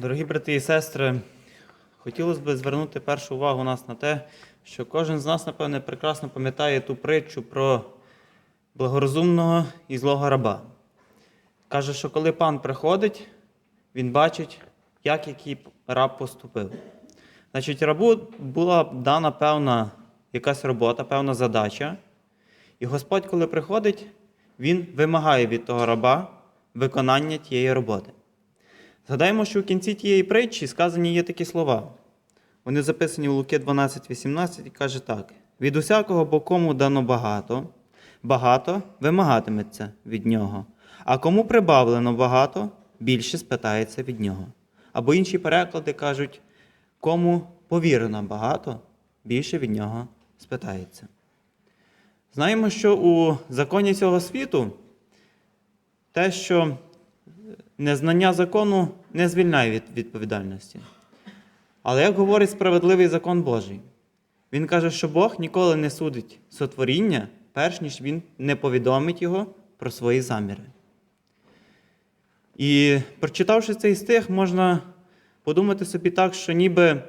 Дорогі брати і сестри, хотілося б звернути першу увагу нас на те, що кожен з нас, напевне, прекрасно пам'ятає ту притчу про благорозумного і злого раба. Каже, що коли пан приходить, він бачить, як який раб поступив. Значить, рабу була дана певна якась робота, певна задача. І Господь, коли приходить, він вимагає від того раба виконання тієї роботи. Згадаємо, що в кінці тієї притчі сказані є такі слова. Вони записані у Луки 12:18 і каже так: від усякого бо кому дано багато, багато вимагатиметься від нього, а кому прибавлено багато, більше спитається від нього. Або інші переклади кажуть, кому повірено багато, більше від нього спитається. Знаємо, що у законі цього світу те, що незнання закону не звільняє від відповідальності. Але як говорить справедливий закон Божий, він каже, що Бог ніколи не судить сотворіння, перш ніж він не повідомить його про свої заміри. І прочитавши цей стих, можна подумати собі так, що ніби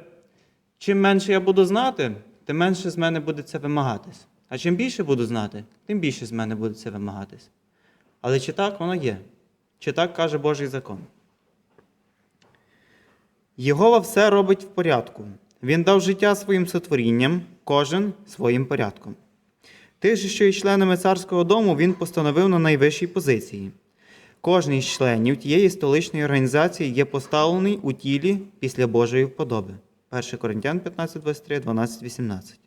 чим менше я буду знати, тим менше з мене буде це вимагатись. А чим більше буду знати, тим більше з мене буде це вимагатись. Але чи так воно є? Чи так каже Божий закон? Єгова все робить в порядку. Він дав життя своїм сотворінням, кожен своїм порядком. Тих що і членами царського дому, він постановив на найвищій позиції. Кожний з членів тієї столичної організації є поставлений у тілі після Божої вподоби. 1 Коринтян 15, 23, 12, 18.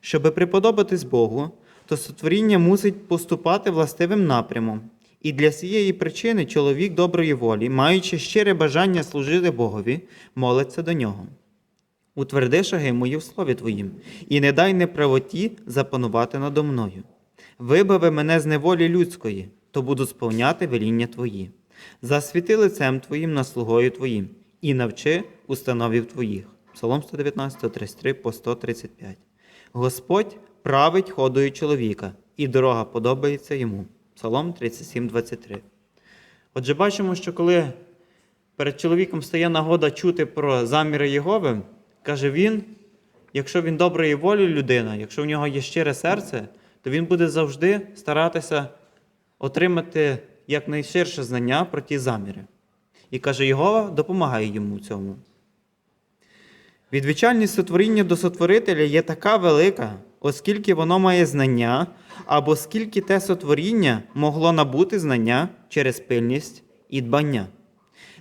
Щоби приподобатись Богу, то сотворіння мусить поступати властивим напрямом. І для цієї причини чоловік доброї волі, маючи щире бажання служити Богові, молиться до нього. Утверди шаги мої в слові Твоїм, і не дай неправоті запанувати надо мною. Вибави мене з неволі людської, то буду сповняти веління Твої. Засвіти лицем Твоїм на слугою Твоїм, і навчи установів Твоїх. Псалом 119, 133 по 135. Господь править ходою чоловіка, і дорога подобається йому. Псалом 37, 23. Отже, бачимо, що коли перед чоловіком стає нагода чути про заміри Єгови, каже він, якщо він доброї волі людина, якщо в нього є щире серце, то він буде завжди старатися отримати якнайширше знання про ті заміри. І каже, Єгова допомагає йому цьому. Відвічальність сотворіння до сотворителя є така велика, оскільки воно має знання, або скільки те сотворіння могло набути знання через пильність і дбання.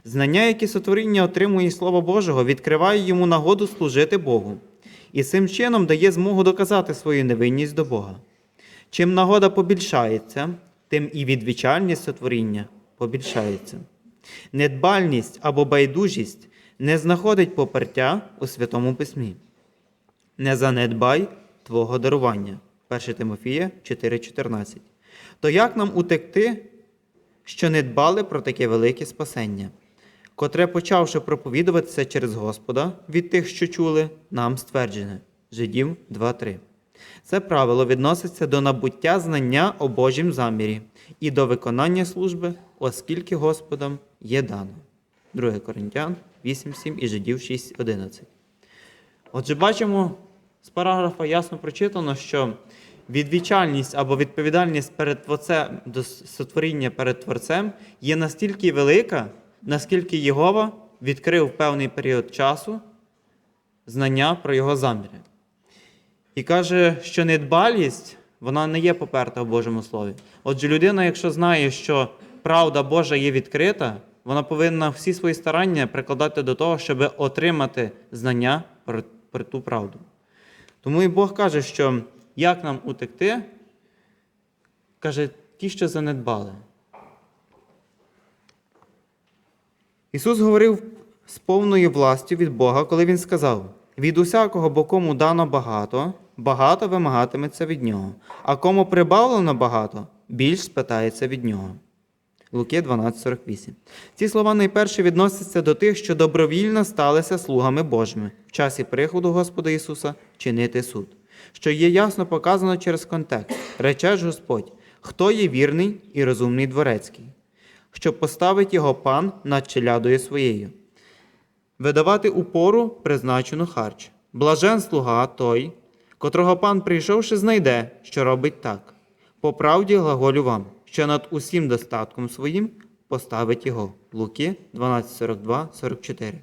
Знання, які сотворіння отримує із Слова Божого, відкриває йому нагоду служити Богу, і цим чином дає змогу доказати свою невинність до Бога. Чим нагода побільшається, тим і відвічальність сотворіння побільшається. Недбальність або байдужість не знаходить попертя у Святому Письмі. Не занедбай Твого дарування. 1 Тимофія 4,14. То як нам утекти, що не дбали про таке велике спасення, котре, почавши проповідуватися через Господа від тих, що чули, нам стверджене. Жидів 2.3. Це правило відноситься до набуття знання о Божім замірі і до виконання служби, оскільки Господом є дано. 2 Коринтян 8.7 і Жидів 6.11. Отже, бачимо, з параграфа ясно прочитано, що відвічальність або відповідальність перед Творцем до сотворіння перед Творцем є настільки велика, наскільки Єгова відкрив певний період часу знання про його заміри. І каже, що недбалість вона не є поперта в Божому Слові. Отже, людина, якщо знає, що правда Божа є відкрита, вона повинна всі свої старання прикладати до того, щоб отримати знання про, про ту правду. Тому і Бог каже, що як нам утекти, каже, ті, що занедбали. Ісус говорив з повною властю від Бога, коли Він сказав: від усякого, бо кому дано багато, багато вимагатиметься від нього, а кому прибавлено багато, більш спитається від нього. Луки 12,48. Ці слова найперше відносяться до тих, що добровільно сталися слугами Божими в часі приходу Господа Ісуса чинити суд, що є ясно показано через контекст. Рече ж Господь, хто є вірний і розумний дворецький, що поставить його пан над челядою своєю. видавати упору призначену харч. Блажен слуга той, котрого пан, прийшовши, знайде, що робить так. По правді глаголю вам, що над усім достатком своїм поставить його. Луки 12.42, 44.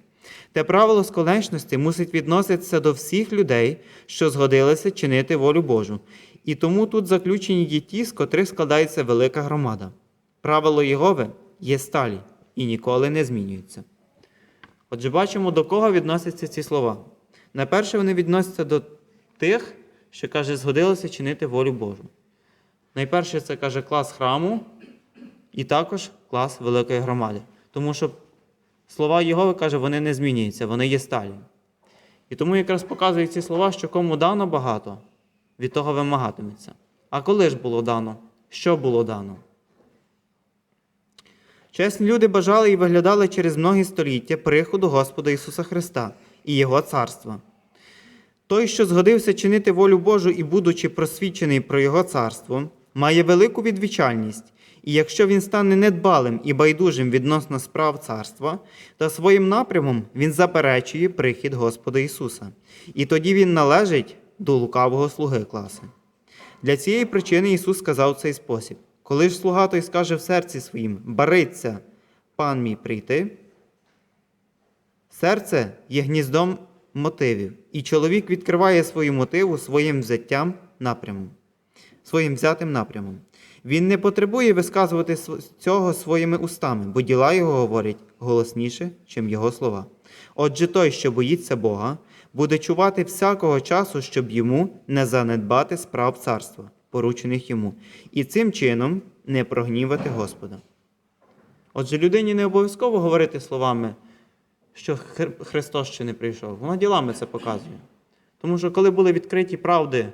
Те правило сконечності мусить відноситися до всіх людей, що згодилися чинити волю Божу. І тому тут заключені є ті, з котрих складається велика громада. Правило Єгови є сталі і ніколи не змінюється. Отже, бачимо, до кого відносяться ці слова. Найперше, вони відносяться до тих, що каже, згодилися чинити волю Божу. Найперше, це каже клас храму і також клас великої громади. Тому що слова Єгови каже, вони не змінюються, вони є сталі. І тому якраз показують ці слова, що кому дано багато, від того вимагатиметься. А коли ж було дано? Що було дано? Чесні люди бажали і виглядали через многі століття приходу Господа Ісуса Христа і Його царства. Той, що згодився чинити волю Божу і, будучи просвідчений про Його царство, має велику відвічальність, і якщо він стане недбалим і байдужим відносно справ царства, то своїм напрямом він заперечує прихід Господа Ісуса, і тоді він належить до лукавого слуги класи. Для цієї причини Ісус сказав цей спосіб: коли ж слуга той скаже в серці своїм, бариться, пан мій прийти, серце є гніздом мотивів, і чоловік відкриває свою мотиву своїм взяттям напрямом, своїм взятим напрямом. Він не потребує висказувати цього своїми устами, бо діла його говорять голосніше, чим його слова. Отже, той, що боїться Бога, буде чувати всякого часу, щоб йому не занедбати справ царства, поручених йому, і цим чином не прогнівати Господа. Отже, людині не обов'язково говорити словами, що Христос ще не прийшов. Вона ділами це показує. Тому що коли були відкриті правди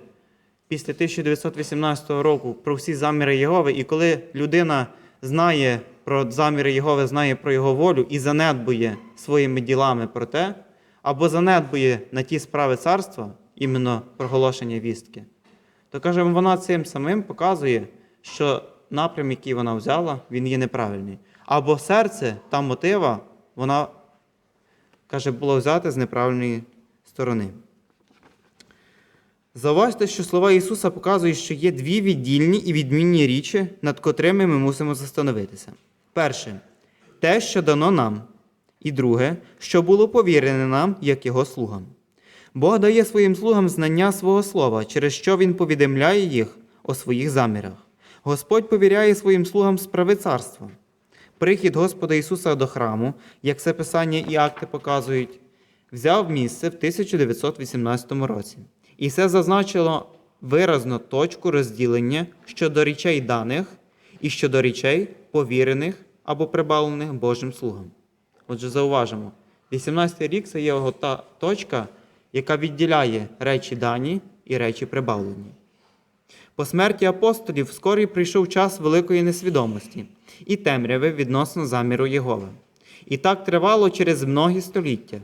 після 1918 року про всі заміри Єгови, і коли людина знає про заміри Єгови, знає про його волю і занедбує своїми ділами про те, або занедбує на ті справи царства, іменно проголошення вістки, то каже, вона цим самим показує, що напрям, який вона взяла, він є неправильний. Або серце та мотива, вона каже, було взяте з неправильної сторони. Зауважте, що слова Ісуса показують, що є дві віддільні і відмінні річі, над котрими ми мусимо застановитися. Перше, те, що дано нам, і друге, що було повірене нам, як Його слугам. Бог дає своїм слугам знання свого слова, через що Він повідомляє їх о своїх замірах. Господь повіряє своїм слугам справи царства. Прихід Господа Ісуса до храму, як це Писання і акти показують, взяв місце в 1918 році. І це зазначило виразно точку розділення щодо речей даних і щодо речей, повірених або прибавлених Божим слугам. Отже, зауважимо, 18-й рік це є його та точка, яка відділяє речі дані і речі прибавлені. По смерті апостолів вскорі прийшов час великої несвідомості і темряви відносно заміру Єгови. І так тривало через многі століття.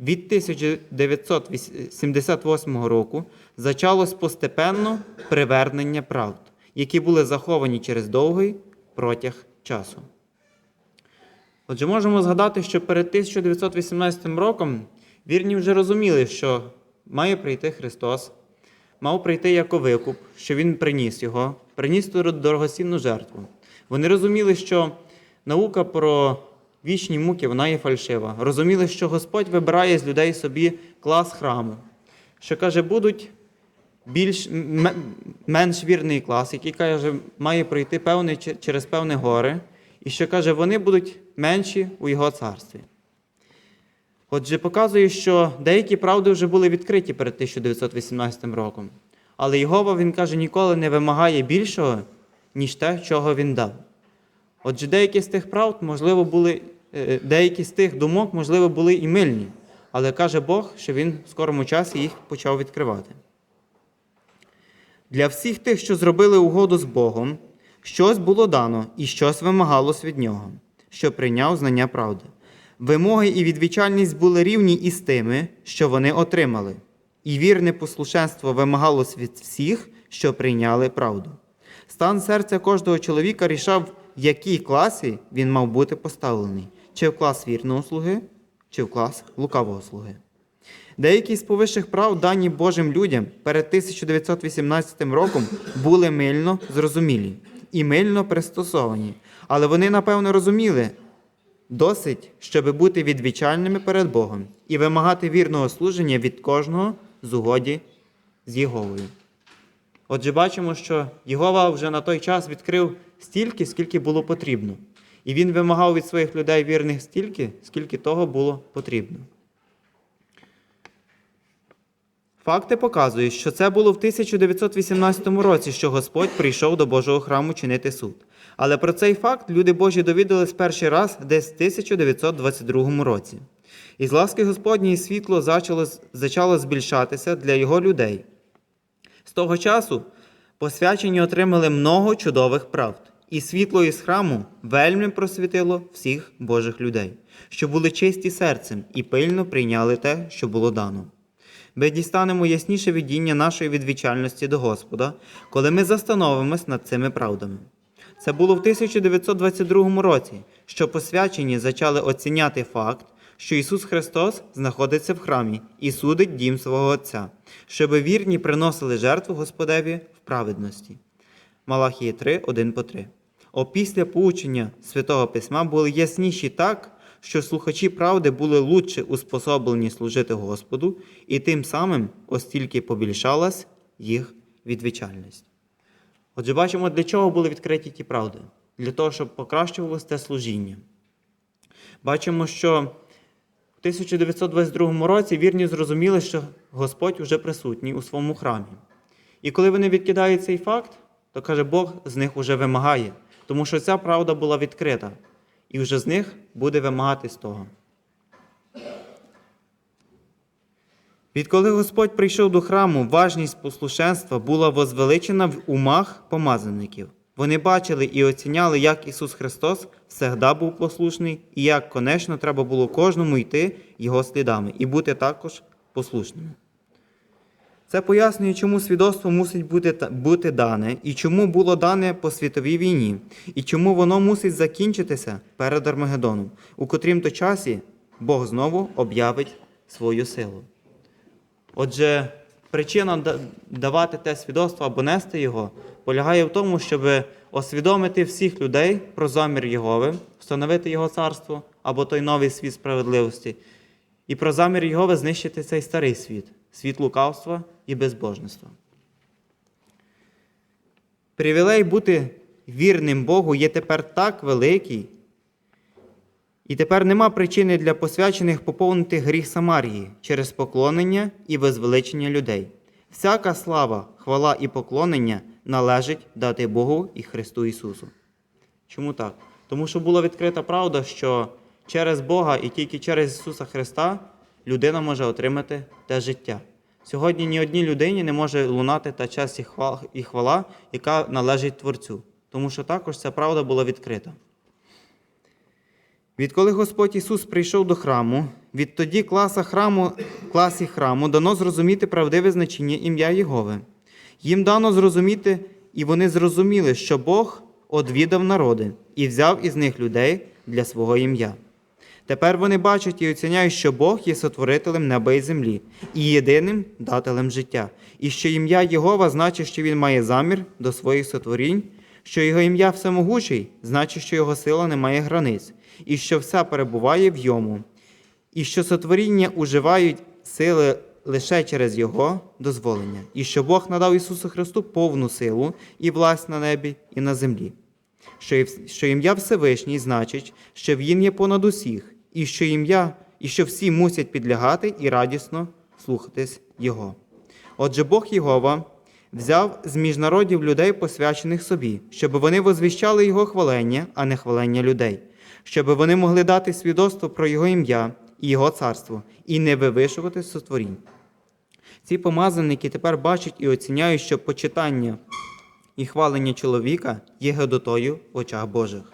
Від 1978 року зачалось постепенно привернення правд, які були заховані через довгий протяг часу. Отже, можемо згадати, що перед 1918 роком вірні вже розуміли, що має прийти Христос, мав прийти як викуп, що Він приніс його, приніс дорогоцінну жертву. Вони розуміли, що наука про вічні муки вона є фальшива. Розуміли, що Господь вибирає з людей собі клас храму, що каже, будуть більш менш вірний клас, який каже, має пройти певний, через певні гори, і що каже, вони будуть менші у його царстві. Отже, показує, що деякі правди вже були відкриті перед 1918 роком. Але Єгова, він каже, ніколи не вимагає більшого, ніж те, чого він дав. Отже, деякі з тих правд, можливо, були, деякі з тих думок, можливо, були і мильні. Але каже Бог, що він в скорому часі їх почав відкривати. Для всіх тих, що зробили угоду з Богом, щось було дано і щось вимагалось від нього, що прийняв знання правди. Вимоги і відвічальність були рівні із тими, що вони отримали, і вірне послушенство вимагалось від всіх, що прийняли правду. Стан серця кожного чоловіка рішав, в якій класі він мав бути поставлений: чи в клас вірного слуги, чи в клас лукавого слуги. Деякі з повищих прав, дані Божим людям перед 1918 роком, були мильно зрозумілі і мильно пристосовані, але вони, напевно, розуміли досить, щоби бути відвічальними перед Богом і вимагати вірного служення від кожного з угоді з Єговою. Отже, бачимо, що Єгова вже на той час відкрив стільки, скільки було потрібно. І він вимагав від своїх людей вірних стільки, скільки того було потрібно. Факти показують, що це було в 1918 році, що Господь прийшов до Божого храму чинити суд. Але про цей факт люди Божі довідались перший раз десь в 1922 році. І з ласки Господньої світло зачало, зачало збільшатися для його людей. З того часу посвячені отримали много чудових правд, і світло із храму вельми просвітило всіх Божих людей, що були чисті серцем і пильно прийняли те, що було дано. Ми дістанемо ясніше видіння нашої відвічальності до Господа, коли ми застановимось над цими правдами. Це було в 1922 році, що посвячені зачали оціняти факт, що Ісус Христос знаходиться в храмі і судить дім свого Отця, щоб вірні приносили жертву Господеві в праведності. Малахії 3, 1 по 3. Опісля поучення Святого Письма були ясніші так, що слухачі правди були лучше успособлені служити Господу, і тим самим остільки побільшалась їх відвічальність. Отже, бачимо, для чого були відкриті ті правди? Для того, щоб покращувалося те служіння. Бачимо, що в 1922 році вірні зрозуміли, що Господь вже присутній у своєму храмі. І коли вони відкидають цей факт, то каже, Бог з них уже вимагає, тому що ця правда була відкрита, і вже з них буде вимагати з того. Відколи Господь прийшов до храму, важність послушенства була возвеличена в умах помазаників. Вони бачили і оціняли, як Ісус Христос всегда був послушний, і як, конечно, треба було кожному йти Його слідами і бути також послушними. Це пояснює, чому свідоцтво мусить бути, бути дане, і чому було дане по світовій війні, і чому воно мусить закінчитися перед Армагеддоном, у котрім то часі Бог знову об'явить свою силу. Отже, причина давати те свідоцтво або нести його полягає в тому, щоб освідомити всіх людей про замір Єгови, встановити Його царство або той новий світ справедливості, і про замір Єгови знищити цей старий світ, світ лукавства і безбожництва. Привілей бути вірним Богу є тепер так великий, і тепер нема причини для посвячених поповнити гріх Самарії через поклонення і возвеличення людей. Всяка слава, хвала і поклонення належить дати Богу і Христу Ісусу. Чому так? Тому що була відкрита правда, що через Бога і тільки через Ісуса Христа людина може отримати те життя. Сьогодні ні одній людині не може лунати та честь і хвала, яка належить Творцю, тому що також ця правда була відкрита. Відколи Господь Ісус прийшов до храму, відтоді класа храму, класі храму дано зрозуміти правдиве значення ім'я Єгови. Їм дано зрозуміти, і вони зрозуміли, що Бог одвідав народи і взяв із них людей для свого ім'я. Тепер вони бачать і оціняють, що Бог є сотворителем неба і землі і єдиним дателем життя, і що ім'я Єгова значить, що він має замір до своїх сотворінь, що його ім'я всемогучий, значить, що його сила не має границь, і що все перебуває в йому, і що сотворіння уживають сили лише через Його дозволення, і що Бог надав Ісусу Христу повну силу і власть на небі і на землі. Що, ім'я Всевишній значить, що Він є понад усіх, і що ім'я, і що всі мусять підлягати і радісно слухатись Його. Отже, Бог Єгова взяв з міжнародів людей, посвячених собі, щоб вони возвіщали Його хвалення, а не хвалення людей, щоб вони могли дати свідоцтво про Його ім'я і Його царство, і не вивишувати сотворінь. Ці помазаники тепер бачать і оціняють, що почитання і хвалення чоловіка є гедотою в очах Божих.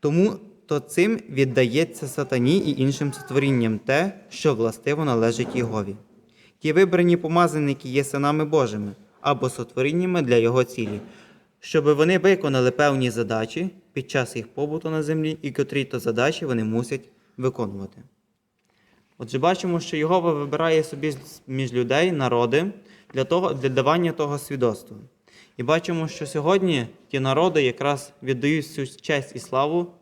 Тому то цим віддається сатані і іншим сотворінням те, що властиво належить Єгові. Ті вибрані помазаники є синами Божими або сотворіннями для Його цілі, щоб вони виконали певні задачі під час їх побуту на землі, і котрі то задачі вони мусять виконувати. Отже, бачимо, що Єгова вибирає собі між людей народи для, того, для давання того свідоцтва. І бачимо, що сьогодні ті народи якраз віддають всю честь і славу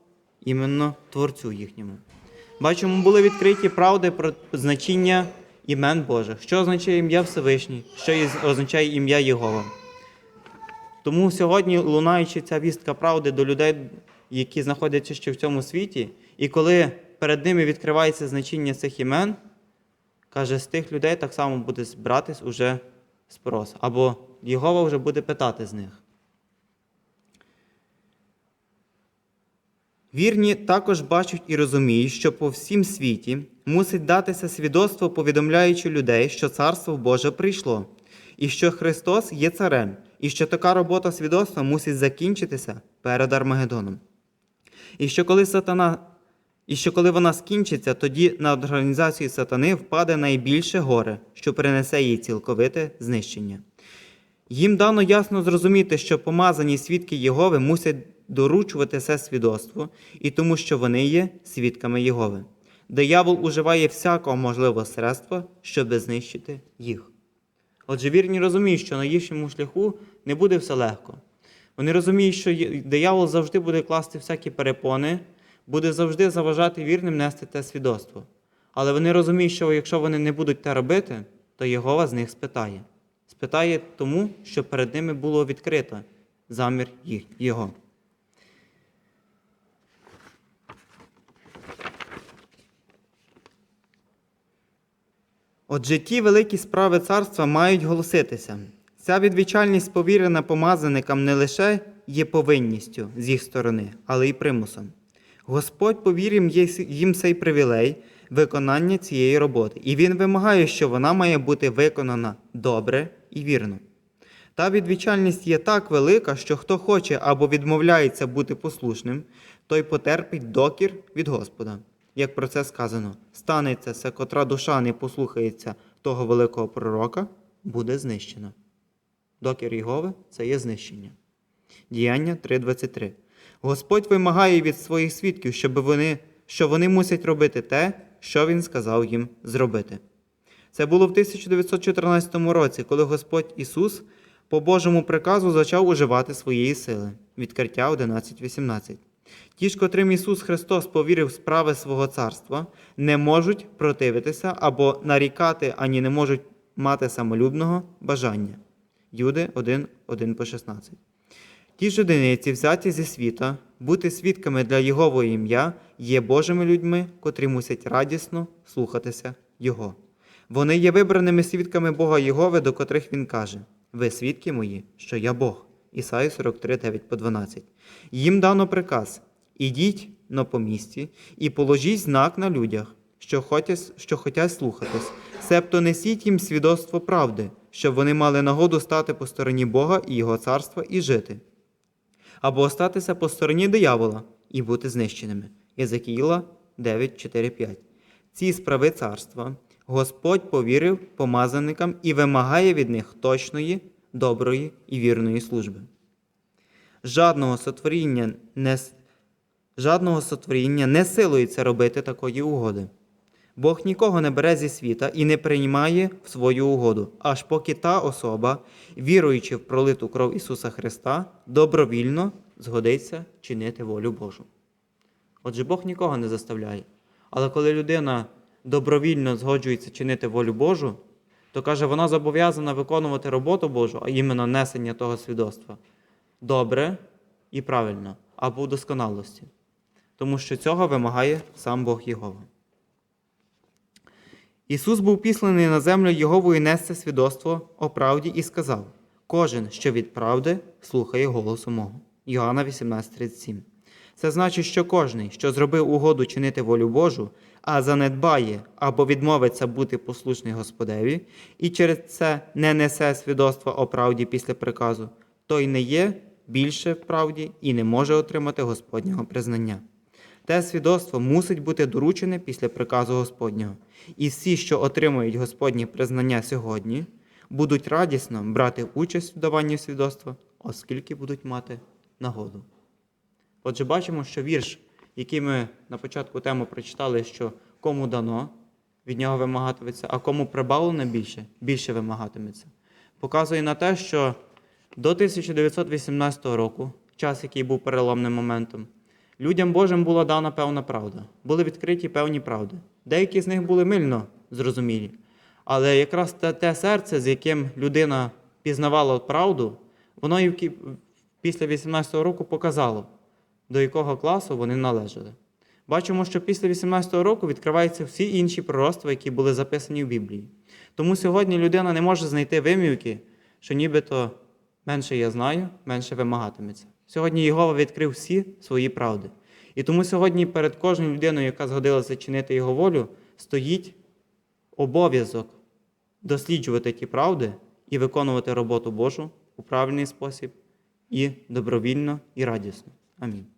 іменно Творцю їхньому. Бачимо, були відкриті правди про значення імен Божих, що означає ім'я Всевишній, що означає ім'я Єгова. Тому сьогодні, лунаючи ця вістка правди до людей, які знаходяться ще в цьому світі, і коли перед ними відкривається значення цих імен, каже, з тих людей так само буде збиратись уже спрос. Або Єгова вже буде питати з них. Вірні також бачать і розуміють, що по всім світі мусить датися свідоцтво, повідомляючи людей, що Царство Боже прийшло, і що Христос є царем, і що така робота свідоцтва мусить закінчитися перед Армагеддоном. І що коли сатана, і що коли вона скінчиться, тоді на організацію сатани впаде найбільше горе, що принесе їй цілковите знищення. Їм дано ясно зрозуміти, що помазані свідки Єгови мусять доручувати це свідоцтво, і тому, що вони є свідками Єгови. Диявол уживає всякого можливого средства, щоб знищити їх. Отже, вірні розуміють, що на їхньому шляху не буде все легко. Вони розуміють, що диявол завжди буде класти всякі перепони, буде завжди заважати вірним нести те свідоцтво. Але вони розуміють, що якщо вони не будуть те робити, то Єгова з них спитає. Спитає тому, що перед ними було відкрито замір Його. Отже, ті великі справи царства мають голоситися. Ця відвічальність, повірена помазаникам, не лише є повинністю з їх сторони, але й примусом. Господь повірив їм цей привілей виконання цієї роботи, і Він вимагає, що вона має бути виконана добре і вірно. Та відвічальність є так велика, що хто хоче або відмовляється бути послушним, той потерпить докір від Господа. Як про це сказано, станеться се, котра душа не послухається того великого пророка, буде знищена. Докір Єгови це є знищення. Діяння 3.23. Господь вимагає від своїх свідків, щоб вони, що вони мусять робити те, що Він сказав їм зробити. Це було в 1914 році, коли Господь Ісус по Божому приказу почав уживати своєї сили. Відкриття 11.18. Ті ж, котрим Ісус Христос повірив справи свого царства, не можуть противитися або нарікати, ані не можуть мати самолюбного бажання. Юди 1, 1 по 16. Ті ж одиниці, взяті зі світа, бути свідками для Його ім'я, є Божими людьми, котрі мусять радісно слухатися Його. Вони є вибраними свідками Бога Єгови, до котрих він каже: Ви свідки мої, що я Бог. Ісаї 43, 9 по 12. Їм дано приказ: ідіть но по місті і положіть знак на людях, що хотять, що хотять слухатись, себто несіть їм свідоцтво правди, щоб вони мали нагоду стати по стороні Бога і Його царства і жити або остатися по стороні диявола і бути знищеними. Єзекіїла 9, 4, 5. Ці справи царства Господь повірив помазаникам і вимагає від них точної, доброї і вірної служби. Жадного сотворіння не, жадного сотворіння не силується робити такої угоди. Бог нікого не бере зі світа і не приймає в свою угоду, аж поки та особа, віруючи в пролиту кров Ісуса Христа, добровільно згодиться чинити волю Божу. Отже, Бог нікого не заставляє. Але коли людина добровільно згоджується чинити волю Божу, то каже, вона зобов'язана виконувати роботу Божу, а іменно несення того свідоцтва, добре і правильно, або в досконалості. Тому що цього вимагає сам Бог Єгова. Ісус був післаний на землю Єговою нести свідоцтво о правді і сказав: Кожен, що від правди, слухає голосу мого. Йоанна 18:37. Це значить, що кожний, що зробив угоду чинити волю Божу, а занедбає або відмовиться бути послушний Господеві, і через це не несе свідоцтва о правді після приказу, той не є більше в правді і не може отримати Господнього признання. Те свідоцтво мусить бути доручене після приказу Господнього. І всі, що отримують Господнє признання сьогодні, будуть радісно брати участь в даванні свідоцтва, оскільки будуть мати нагоду. Отже, бачимо, що вірш, який ми на початку тему прочитали, що кому дано, від нього вимагатиметься, а кому прибавлено більше, більше вимагатиметься. Показує на те, що до 1918 року, час, який був переломним моментом, людям Божим була дана певна правда, були відкриті певні правди. Деякі з них були мильно зрозумілі. Але якраз те, те серце, з яким людина пізнавала правду, воно і після 18-го року показало, до якого класу вони належали. Бачимо, що після 18-го року відкриваються всі інші пророцтва, які були записані в Біблії. Тому сьогодні людина не може знайти вимівки, що нібито менше я знаю, менше вимагатиметься. Сьогодні Єгова відкрив всі свої правди. І тому сьогодні перед кожною людиною, яка згодилася чинити його волю, стоїть обов'язок досліджувати ті правди і виконувати роботу Божу у правильний спосіб і добровільно, і радісно. Амінь.